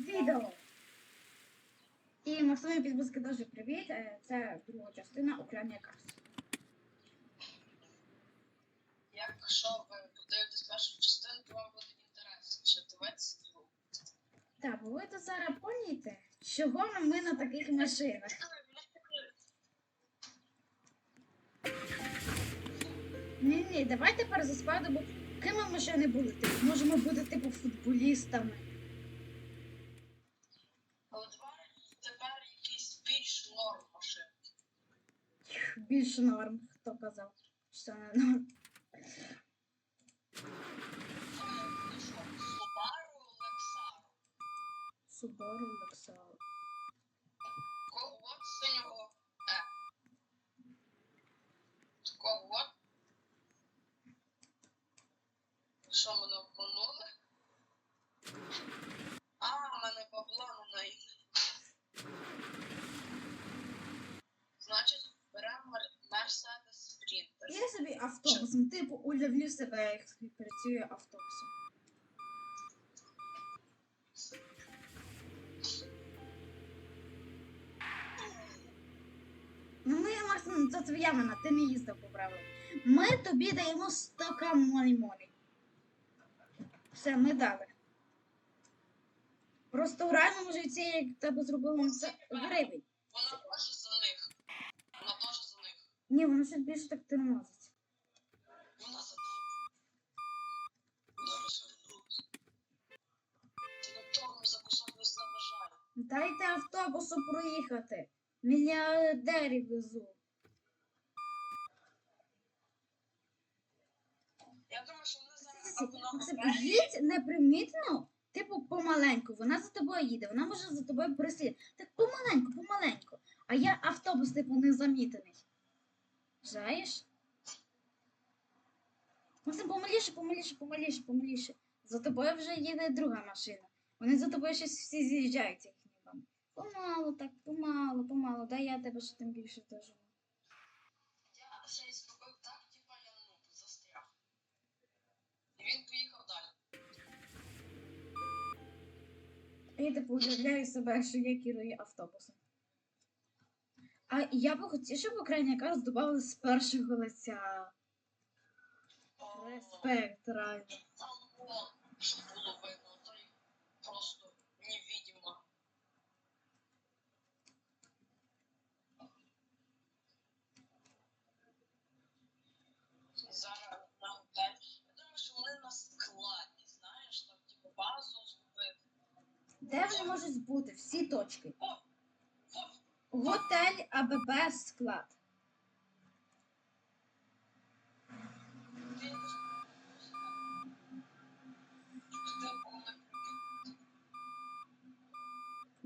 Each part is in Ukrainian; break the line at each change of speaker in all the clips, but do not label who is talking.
відео. І Максимові підписки дуже привіт. Е, Це друга частина Україна Карс.
Якщо ви подивитесь першу частину, то вам буде інтересніше дивитися другу.
Так, бо ви то зараз поняєте, чого ми на таких машинах. Ні, ні, давай тепер заспадимо, ким ми машини були. Типу, можемо бути типу футболістами.
Але тепер якийсь більш норм машин.
Більш норм, хто казав, що не норм.
Ну що, Subaru Lexaro.
Subaru Lexus.
Такого от синього Е. Такого от. Що мене обманули? А, в мене бабла не найде. Значить, беремо Мер- Mercedes Sprinter.
Я собі автобусом, типу, уявлю себе, як працює автобусом. Ну, ми, Максим, це твоя вина, ти не їздив по правилам. Ми тобі даємо 100 к монey. Все, ми дали. Просто в реальному житті, як тебе зробили це гривень.
Вона теж за них. Вона теж за них.
Ні, воно ще більше так тормозить. Дайте автобусу проїхати. Мільярдерів везу.
Я думаю, що вони зараз
їдь непримітно, типу помаленьку. Вона за тобою їде, вона може за тобою прислід. Так помаленьку, помаленьку. А я автобус, типу, незамітений. Знаєш? Максим, помаліше, помаліше, помаліше, помаліше. За тобою вже їде друга машина. Вони за тобою щось всі з'їжджають, так, помалу, помалу. Дай я тебе ще тим більше доживу.
я ще й зробив так, типа я ну, застряг. І він поїхав далі.
Я типу уявляю себе, що я керую автобусом. А я би хотів, щоб Україна додали з першого лиця. Респект, реально.
І салон, щоб було видно, то й просто невидимо. Зараз на готель. Я думаю, що вони на складі, знаєш, там типу базу зробити.
Де вони можуть бути? Всі точки.
О, о,
Готель АББ склад.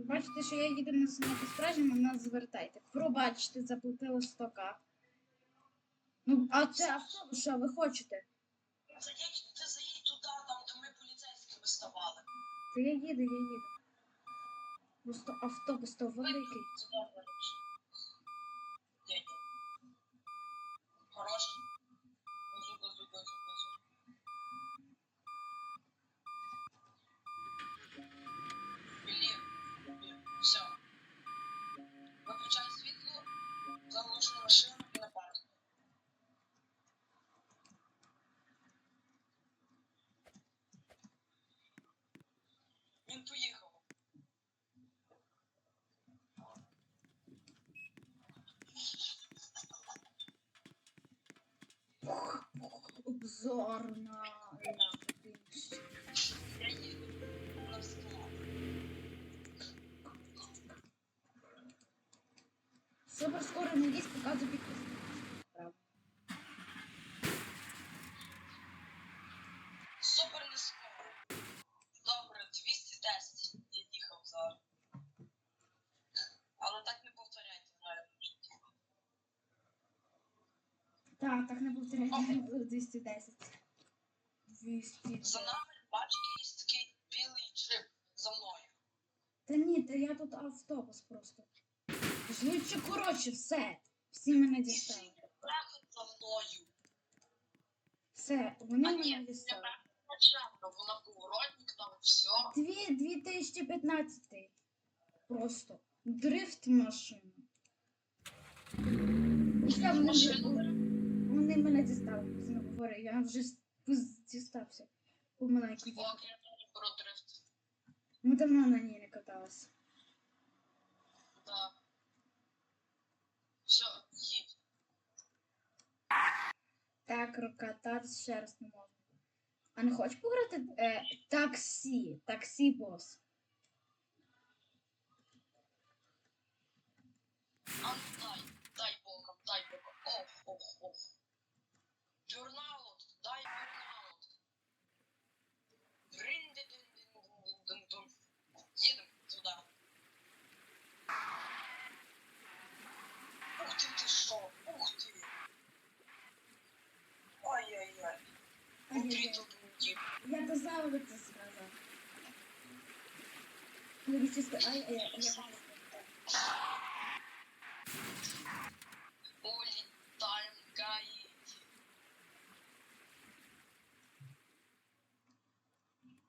ти
Бачите, що я їду на самопостраження, нас звертайте. Пробачте, заплатили 100к. Ну, а це автобус, що ви хочете?
Заїдь, ти заїдь туди, там, де ми поліцейськими ставали.
Та я їду, я їду. Просто автобус то великий.
Сюди, Він поїхав.
Обзорна.
Я їду на склад.
Супер скоро не десь показую підписку. Правда.
Супер не скоро. Добре, 210 я їхав зараз. Але так не повторяйте, знаєте.
Так, так не повторяйте, не було 210. 210.
За нами, бачите, є такий білий джип за мною.
Та ні, та я тут автобус просто. Швидше, коротше, все. Всі мене дістали.
Трахать за мною.
Все, вони
А
мене
ні, не
дістали.
правильно, вона
Дві 2015. Просто. Дрифт машина. Все, вони,
Машину
вони мене дістали. Не говори, я вже дістався.
Про дрифт.
Ми давно на ній не каталися.
Да. Все, їдь.
Так, кататися ще раз не можна. А не хочеш пограти е, таксі? Таксі бос.
А дай, дай боком, дай боком. Ох, ох, ох. пошел. Ух ты. Ай-яй-яй.
Внутри
тут люди.
Я дознал это сказал. Логически. Ай-яй-яй.
Улетаем, Гаи.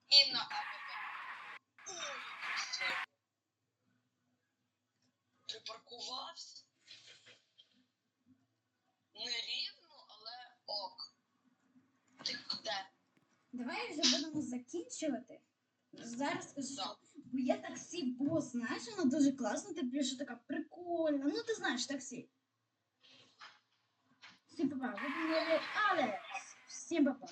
И на АПК. Ой, Припарковался.
Давай вже будемо закінчувати. Зараз скажу,
що,
бо є таксі бос, знаєш, воно дуже класна, ти пише така прикольна. Ну ти знаєш таксі. Всім папа, ви були Алекс. Всім папа.